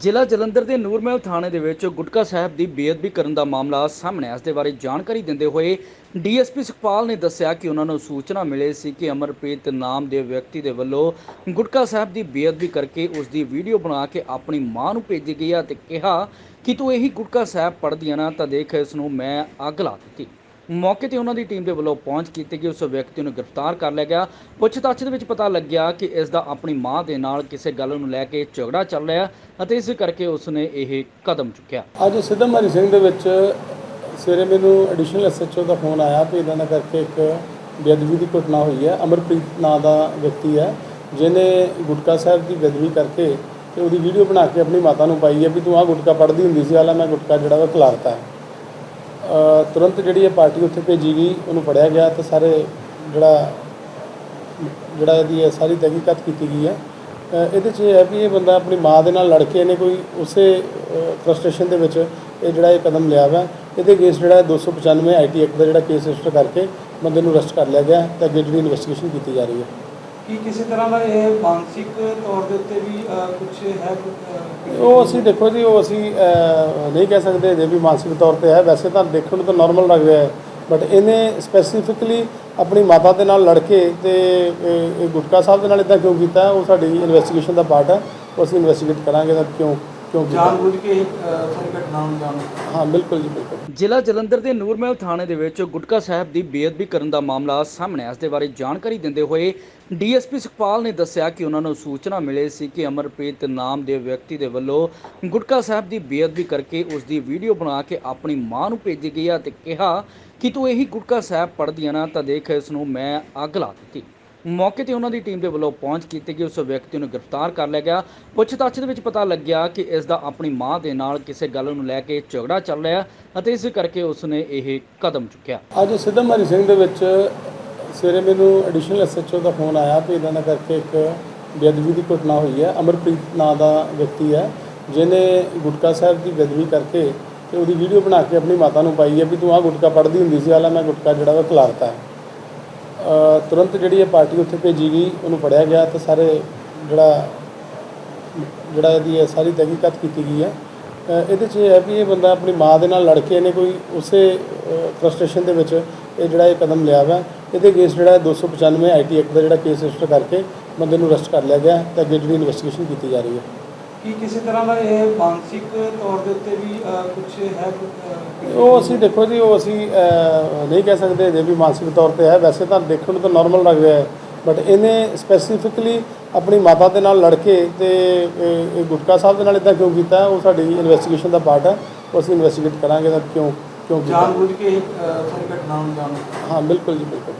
ਜ਼ਿਲ੍ਹਾ ਜਲੰਧਰ ਦੇ ਨੂਰਮਹਿਲ ਥਾਣੇ ਦੇ ਵਿੱਚ ਗੁਟਕਾ ਸਾਹਿਬ ਦੀ ਬੇਅਦਬੀ ਕਰਨ ਦਾ ਮਾਮਲਾ ਸਾਹਮਣੇ ਆਇਆ। ਇਸ ਦੇ ਬਾਰੇ ਜਾਣਕਾਰੀ ਦਿੰਦੇ ਹੋਏ ਡੀਐਸਪੀ ਸੁਖਪਾਲ ਨੇ ਦੱਸਿਆ ਕਿ ਉਹਨਾਂ ਨੂੰ ਸੂਚਨਾ ਮਿਲੀ ਸੀ ਕਿ ਅਮਰਪ੍ਰੀਤ ਨਾਮ ਦੇ ਵਿਅਕਤੀ ਦੇ ਵੱਲੋਂ ਗੁਟਕਾ ਸਾਹਿਬ ਦੀ ਬੇਅਦਬੀ ਕਰਕੇ ਉਸ ਦੀ ਵੀਡੀਓ ਬਣਾ ਕੇ ਆਪਣੀ ਮਾਂ ਨੂੰ ਭੇਜੀ ਗਈ ਹੈ ਤੇ ਕਿਹਾ ਕਿ ਤੂੰ ਇਹੀ ਗੁਟਕਾ ਸਾਹਿਬ ਪੜ੍ਹਦੀ ਆ ਨਾ ਤਾਂ ਦੇਖ ਇਸ ਨੂੰ ਮੈਂ ਅੱਗ ਲਾ ਦਿੱਤੀ। ਮੌਕੇ ਤੇ ਉਹਨਾਂ ਦੀ ਟੀਮ ਦੇ ਵੱਲੋਂ ਪਹੁੰਚ ਕੀਤੀ ਗਈ। ਉਸ ਵਿਅਕਤੀ ਨੂੰ ਗ੍ਰਿਫਤਾਰ ਕਰ ਲਿਆ ਗਿਆ। ਪੁੱਛਤਾਛ ਦੇ ਵਿੱਚ ਪਤਾ ਲੱਗਿਆ ਕਿ ਇਸ ਦਾ ਆਪਣੀ ਮਾਂ ਦੇ ਨਾਲ ਕਿਸੇ ਗੱਲ ਨੂੰ ਲੈ ਕੇ ਝਗੜਾ ਚੱਲ ਰਿਹਾ ਅਤੇ ਇਸ ਕਰਕੇ ਉਸ ਨੇ ਇਹ ਕਦਮ ਚੁੱਕਿਆ। ਅੱਜ ਸਿੱਧਮਹਰੀ ਸਿੰਘ ਦੇ ਵਿੱਚ ਸਵੇਰੇ ਮੈਨੂੰ ਐਡੀਸ਼ਨਲ ਐਸਐਚਓ ਦਾ ਫੋਨ ਆਇਆ ਕਿ ਇਦਾਂ ਦਾ ਕਰਕੇ ਇੱਕ ਬੇਅਦਬੀ ਦੀ ਘਟਨਾ ਹੋਈ ਹੈ। ਅਮਰਪ੍ਰੀਤ ਨਾਂ ਦਾ ਵਿਅਕਤੀ ਹੈ, ਜਿਹਨੇ ਗੁਟਕਾ ਸਾਹਿਬ ਦੀ ਬੇਅਦਬੀ ਕਰਕੇ ਤੇ ਉਹਦੀ ਵੀਡੀਓ ਬਣਾ ਕੇ ਆਪਣੀ ਮਾਤਾ ਨੂੰ ਪਾਈ ਹੈ ਵੀ ਤੂੰ ਆਹ ਗੁਟਕਾ ਪੜ੍ਹਦੀ ਹੁੰਦੀ ਸੀ ਹਾਲਾ ਮੈਂ ਗੁਟਕਾ ਜਿਹੜਾ ਵਾ ਖਿਲਾਰਤਾ ਹੈ। ਤੁਰੰਤ ਜਿਹੜੀ ਇਹ ਪਾਰਟੀ ਉੱਥੇ ਭੇਜੀ ਗਈ, ਉਹਨੂੰ ਫੜਿਆ ਗਿਆ ਤੇ ਸਾਰੇ ਜਿਹੜਾ ਜਿਹੜਾ ਇਹਦੀ ਇਹ ਸਾਰੀ ਤਹਿਕੀਕਾਤ ਕੀਤੀ ਗਈ ਹੈ। ਇਹਦੇ 'ਚ ਇਹ ਹੈ ਵੀ ਇਹ ਬੰਦਾ ਆਪਣੀ ਮਾਂ ਦੇ ਨਾਲ ਲੜ ਕੇ ਇਹਨੇ ਕੋਈ ਉਸੇ ਫਰਸਟ੍ਰੇਸ਼ਨ ਦੇ ਵਿੱਚ ਇਹ ਜਿਹੜਾ ਇਹ ਕਦਮ ਲਿਆ ਵਾ। ਇਹਦੇ ਕੇਸ ਜਿਹੜਾ 295 ਆਈਟੀ ਐਕਟ ਦਾ ਜਿਹੜਾ ਕੇਸ ਰਜਿਸਟਰ ਕਰਕੇ ਬੰਦੇ ਨੂੰ ਅਰੈਸਟ ਕਰ ਲਿਆ ਗਿਆ ਤੇ ਅੱਗੇ ਜਿਹੜੀ ਇਨਵੈਸਟੀਗੇਸ਼ਨ ਕੀਤੀ ਜਾ ਰਹੀ ਹੈ। ਕੀ ਕਿਸੇ ਤਰ੍ਹਾਂ ਦਾ ਇਹ ਮਾਨਸਿਕ ਤੌਰ ਦੇ ਉੱਤੇ ਵੀ ਕੁਝ ਹੈ ਉਹ ਅਸੀਂ ਦੇਖੋ ਜੀ, ਉਹ ਅਸੀਂ ਨਹੀਂ ਕਹਿ ਸਕਦੇ ਜੇ ਵੀ ਮਾਨਸਿਕ ਤੌਰ ਤੇ ਹੈ। ਵੈਸੇ ਤਾਂ ਦੇਖਣ ਨੂੰ ਤਾਂ ਨਾਰਮਲ ਲੱਗ ਰਿਹਾ ਹੈ। ਬਟ ਇਹਨੇ ਸਪੈਸੀਫਿਕਲੀ ਆਪਣੀ ਮਾਤਾ ਦੇ ਨਾਲ ਲੜ ਕੇ ਤੇ ਗੁਟਕਾ ਸਾਹਿਬ ਦੇ ਨਾਲ ਇਦਾਂ ਕਿਉਂ ਕੀਤਾ? ਉਹ ਸਾਡੀ ਇਨਵੈਸਟੀਗੇਸ਼ਨ ਦਾ ਪਾਰਟ ਹੈ। ਉਹ ਅਸੀਂ ਇਨਵੈਸਟੀਗੇਟ ਕਰਾਂਗੇ ਤਾਂ ਕਿਉਂ ਕਿਉਂ ਕੀਤਾ ਜਾਣਬੁੱਝ ਕੇ ਇਹ, ਅਹ, ਸਾਰੀ ਘਟਨਾ ਨੂੰ ਜਾਣ ਹਾਂ ਬਿਲਕੁਲ ਜੀ ਬਿਲਕੁਲ। ਜ਼ਿਲ੍ਹਾ ਜਲੰਧਰ ਦੇ ਨੂਰਮਹਿਲ ਥਾਣੇ ਦੇ ਵਿੱਚ ਗੁਟਕਾ ਸਾਹਿਬ ਦੀ ਬੇਅਦਬੀ ਕਰਨ ਦਾ ਮਾਮਲਾ ਸਾਹਮਣੇ ਆਇਆ। ਇਸ ਦੇ ਬਾਰੇ ਜਾਣਕਾਰੀ ਦਿੰਦੇ ਹੋਏ ਡੀਐਸਪੀ ਸੁਖਪਾਲ ਨੇ ਦੱਸਿਆ ਕਿ ਉਹਨਾਂ ਨੂੰ ਸੂਚਨਾ ਮਿਲੀ ਸੀ ਕਿ ਅਮਰਪ੍ਰੀਤ ਨਾਮ ਦੇ ਵਿਅਕਤੀ ਦੇ ਵੱਲੋਂ ਗੁਟਕਾ ਸਾਹਿਬ ਦੀ ਬੇਅਦਬੀ ਕਰਕੇ ਉਸ ਦੀ ਵੀਡੀਓ ਬਣਾ ਕੇ ਆਪਣੀ ਮਾਂ ਨੂੰ ਭੇਜੀ ਗਈ ਹੈ ਤੇ ਕਿਹਾ ਕਿ ਤੂੰ ਇਹੀ ਗੁਟਕਾ ਸਾਹਿਬ ਪੜ੍ਹਦੀ ਆ ਨਾ ਤਾਂ ਦੇਖ ਇਸ ਨੂੰ ਮੈਂ ਅੱਗ ਲਾ ਦਿੱਤੀ। ਮੌਕੇ ਤੇ ਉਹਨਾਂ ਦੀ ਟੀਮ ਦੇ ਵੱਲੋਂ ਪਹੁੰਚ ਕੀਤੀ ਗਈ। ਉਸ ਵਿਅਕਤੀ ਨੂੰ ਗ੍ਰਿਫਤਾਰ ਕਰ ਲਿਆ ਗਿਆ। ਪੁੱਛਤਾਛ ਦੇ ਵਿੱਚ ਪਤਾ ਲੱਗਿਆ ਕਿ ਇਸ ਦਾ ਆਪਣੀ ਮਾਂ ਦੇ ਨਾਲ ਕਿਸੇ ਗੱਲ ਨੂੰ ਲੈ ਕੇ ਝਗੜਾ ਚੱਲ ਰਿਹਾ ਅਤੇ ਇਸ ਕਰਕੇ ਉਸ ਨੇ ਇਹ ਕਦਮ ਚੁੱਕਿਆ। ਅੱਜ ਸਿੱਧਮਹਰੀ ਸਿੰਘ ਦੇ ਵਿੱਚ ਸਵੇਰੇ ਮੈਨੂੰ ਐਡੀਸ਼ਨਲ ਐਸਐਚਓ ਦਾ ਫੋਨ ਆਇਆ ਕਿ ਇਦਾਂ ਦਾ ਕਰਕੇ ਇੱਕ ਬੇਅਦਬੀ ਦੀ ਘਟਨਾ ਹੋਈ ਹੈ। ਅਮਰਪ੍ਰੀਤ ਨਾਂ ਦਾ ਵਿਅਕਤੀ ਹੈ, ਜਿਹਨੇ ਗੁਟਕਾ ਸਾਹਿਬ ਦੀ ਬੇਅਦਬੀ ਕਰਕੇ ਤੇ ਉਹਦੀ ਵੀਡੀਓ ਬਣਾ ਕੇ ਆਪਣੀ ਮਾਤਾ ਨੂੰ ਪਾਈ ਹੈ ਵੀ ਤੂੰ ਆਹ ਗੁਟਕਾ ਪੜ੍ਹਦੀ ਹੁੰਦੀ ਸੀ ਹਾਲਾ ਮੈਂ ਗੁਟਕਾ ਜਿਹੜਾ ਵਾ ਖਿਲਾਰਤਾ ਹੈ। ਤੁਰੰਤ ਜਿਹੜੀ ਇਹ ਪਾਰਟੀ ਉੱਥੇ ਭੇਜੀ ਗਈ ਉਹਨੂੰ ਫੜਿਆ ਗਿਆ ਤੇ ਸਾਰੇ ਜਿਹੜਾ ਜਿਹੜਾ ਇਹਦੀ ਇਹ ਸਾਰੀ ਤਹਿਕੀਕਾਤ ਕੀਤੀ ਗਈ ਹੈ। ਅ, ਇਹਦੇ 'ਚ ਇਹ ਹੈ ਵੀ ਇਹ ਬੰਦਾ ਆਪਣੀ ਮਾਂ ਦੇ ਨਾਲ ਲੜ ਕੇ ਇਹਨੇ ਕੋਈ ਉਸੇ ਫਰਸਟ੍ਰੇਸ਼ਨ ਦੇ ਵਿੱਚ ਇਹ ਜਿਹੜਾ ਇਹ ਕਦਮ ਲਿਆ ਵਾ। ਇਹਦੇ ਅਗੇਂਸਟ ਜਿਹੜਾ 295 ਆਈਟੀ ਐਕਟ ਦਾ ਜਿਹੜਾ ਕੇਸ ਰਜਿਸਟਰ ਕਰਕੇ ਬੰਦੇ ਨੂੰ ਅਰੈਸਟ ਕਰ ਲਿਆ ਗਿਆ ਤੇ ਅੱਗੇ ਜਿਹੜੀ ਇਨਵੈਸਟੀਗੇਸ਼ਨ ਕੀਤੀ ਜਾ ਰਹੀ ਹੈ। ਕੀ ਕਿਸੇ ਤਰ੍ਹਾਂ ਦਾ ਇਹ ਮਾਨਸਿਕ ਤੌਰ ਦੇ ਉੱਤੇ ਵੀ ਕੁਝ ਹੈ ਉਹ ਅਸੀਂ ਦੇਖੋ ਜੀ ਉਹ ਅਸੀਂ ਨਹੀਂ ਕਹਿ ਸਕਦੇ ਜੇ ਵੀ ਮਾਨਸਿਕ ਤੌਰ ਤੇ ਹੈ। ਵੈਸੇ ਤਾਂ ਦੇਖਣ ਨੂੰ ਤਾਂ ਨਾਰਮਲ ਲੱਗ ਰਿਹਾ ਹੈ। ਬਟ ਇਹਨੇ ਸਪੈਸੀਫਿਕਲੀ ਆਪਣੀ ਮਾਤਾ ਦੇ ਨਾਲ ਲੜ ਕੇ ਤੇ ਗੁਟਕਾ ਸਾਹਿਬ ਦੇ ਨਾਲ ਇਦਾਂ ਕਿਉਂ ਕੀਤਾ? ਉਹ ਸਾਡੀ ਇਨਵੈਸਟੀਗੇਸ਼ਨ ਦਾ ਪਾਰਟ ਹੈ। ਉਹ ਅਸੀਂ ਇਨਵੈਸਟੀਗੇਟ ਕਰਾਂਗੇ ਤਾਂ ਕਿਉਂ ਕਿਉਂ ਕੀਤਾ। ਜਾਣਬੁੱਝ ਕੇ ਇਹ, ਘਟਨਾ ਨੂੰ ਜਾਣ। ਹਾਂ ਬਿਲਕੁਲ ਜੀ ਬਿਲਕੁਲ।